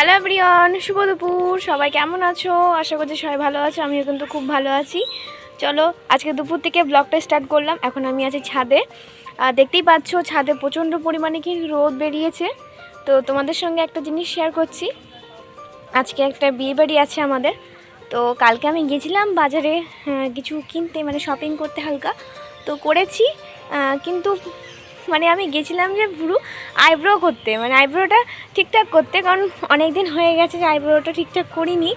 Hello প্রিয়ন শুভ দুপুর। সবাই কেমন আছো? আশা করছি সবাই ভালো আছো। আমিও কিন্তু খুব ভালো আছি। চলো, আজকে দুপুর থেকে ব্লগটা স্টার্ট করলাম। এখন আমি আছি ছাদে। দেখতেই পাচ্ছো, ছাদে প্রচণ্ড পরিমাণে কি রোদ বেরিয়েছে। তো তোমাদের সঙ্গে একটা জিনিস শেয়ার করছি। আজকে একটা বিয়ে বাড়ি আছে আমাদের। তো কালকে আমি গেছিলাম বাজারে কিছু কিনতে মানে শপিং করতে হালকা। তো করেছি কিন্তু মানে আমি গেছিলাম যে পুরো আইব্রো করতে। মানে আইব্রোটা ঠিকঠাক করতে, কারণ অনেক দিন হয়ে গেছে যে আইব্রোটা ঠিকঠাক করিনি।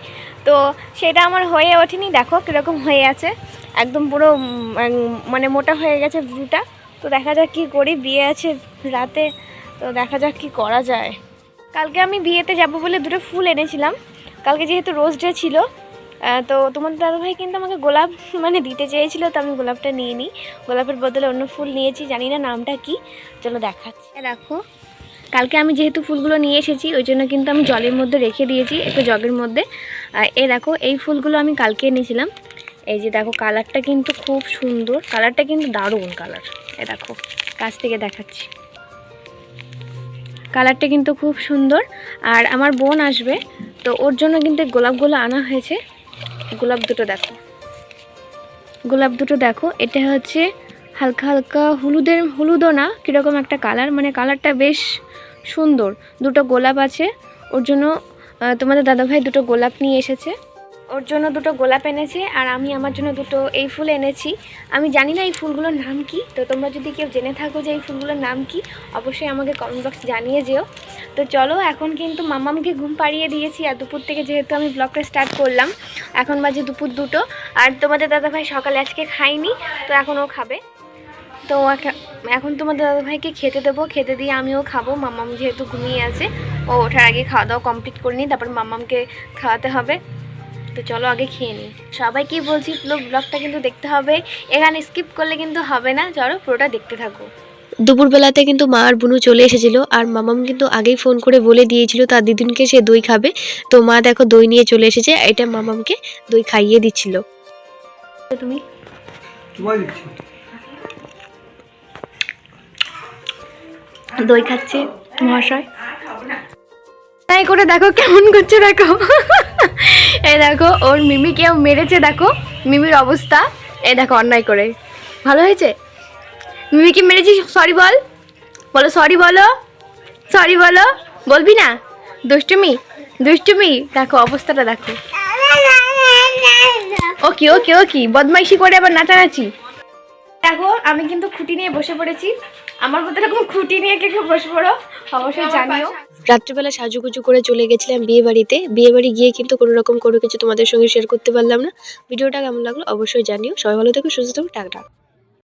তো সেটা আমার হয়ে ওঠেনি। দেখো কীরকম হয়ে আছে। একদম পুরো মানে মোটা হয়ে গেছে ভ্রুটা তো দেখা যাক কী করি। বিয়ে আছে রাতে। তো দেখা যাক কী করা যায়। কালকে আমি বিয়েতে যাব বলে দুটো ফুল এনেছিলাম। কালকে যেহেতু রোজ ডে ছিল তো তোমার দাদাভাই কিন্তু আমাকে গোলাপ মানে দিতে চেয়েছিল, তো আমি গোলাপটা নিয়ে নিই। গোলাপের বদলে অন্য ফুল নিয়েছি, জানি না নামটা কি। চলো দেখাচ্ছি। দেখো, কালকে আমি যেহেতু ফুলগুলো নিয়ে এসেছি, ওই জন্য কিন্তু আমি জলের মধ্যে রেখে দিয়েছি, একটু জগের মধ্যে। এ দেখো, এই ফুলগুলো আমি কালকে এনেছিলাম। এই যে দেখো, কালারটা কিন্তু খুব সুন্দর, কালারটা কিন্তু দারুণ কালার। এ দেখো, কাছ থেকে দেখাচ্ছি। কালারটা কিন্তু খুব সুন্দর। আর আমার বোন আসবে, তো ওর জন্য কিন্তু গোলাপগুলো আনা হয়েছে। গোলাপ দুটো দেখো। গোলাপ দুটো দেখো, এটা হচ্ছে হালকা হালকা হলুদের, হলুদও না, কীরকম একটা কালার মানে কালারটা বেশ সুন্দর। দুটো গোলাপ আছে, ওর জন্য তোমাদের দাদাভাই দুটো গোলাপ নিয়ে এসেছে। ওর জন্য দুটো গোলাপ এনেছে, আর আমি আমার জন্য দুটো এই ফুল এনেছি। আমি জানি না এই ফুলগুলোর নাম কি, তো তোমরা যদি কেউ জেনে থাকো যে এই ফুলগুলোর নাম কি, অবশ্যই আমাকে কমেন্ট বক্সে জানিয়ে যেও। তো চলো, এখন কিন্তু মামামকে ঘুম পাড়িয়ে দিয়েছি আর দুপুর থেকে যেহেতু আমি ব্লগটা স্টার্ট করলাম, এখন বাজে দুপুর দুটো। আর তোমাদের দাদাভাই সকালে আজকে খাইনি তো এখন ও খাবে। তো এখ- এখন তোমাদের দাদাভাইকে খেতে দেবো, খেতে দিয়ে আমিও খাব। মামাম যেহেতু ঘুমিয়ে আছে, ও ওঠার আগে খাওয়া দাওয়া কমপ্লিট করে নিই, তারপর মামামকে খাওয়াতে হবে। তো চলো আগে খেয়ে নিই। সবাইকে বলছি ব্লগটা কিন্তু দেখতে হবে। এখানে স্কিপ করলে কিন্তু হবে না, চলো পুরোটা দেখতে থাকো। দুপুরবেলাতে কিন্তু মা আর বুনু চলে এসেছিল আর মামাম কিন্তু আগেই ফোন করে বলে দিয়েছিল তার দিদিনকে সে দই খাবে। তো মা দেখো দই নিয়ে চলে এসেছে এটা মামামকে দই খাইয়ে দিচ্ছিল। তুমি? দই খাচ্ছে মহাশয়। তাই করে দেখো কেমন করছে দেখো। এই দেখো ওর মিমি কেউ মেরেছে দেখো। মিমির অবস্থা এই দেখো অন্যায় করে। ভালো হয়েছে? মিমি কি মেরেছিস? সরি বল। বলো সরি বলো। সরি বলো। বলবি না? দুষ্টুমি? দুষ্টুমি? দেখো, অবস্থাটা দেখো। ওকে ওকে ওকে। বদমাইশি করে আবার নাচানাচি। দেখো, আমি কিন্তু খুঁটি নিয়ে বসে পড়েছি। আমার মতো এরকম খুঁটি নিয়ে কে কেউ বসে পড়ো, অবশ্যই জানিও। রাত্রিবেলা সাজুগুজু করে চলে গেছিলাম বিয়ে বাড়িতে। বিয়ে বাড়ি গিয়ে কিন্তু কোনো রকম কোনো কিছু তোমাদের সঙ্গে শেয়ার করতে পারলাম না। ভিডিওটা কেমন লাগল অবশ্যই জানিও। সবাই ভালো থেকো, সুস্থ থেকো, টাটা।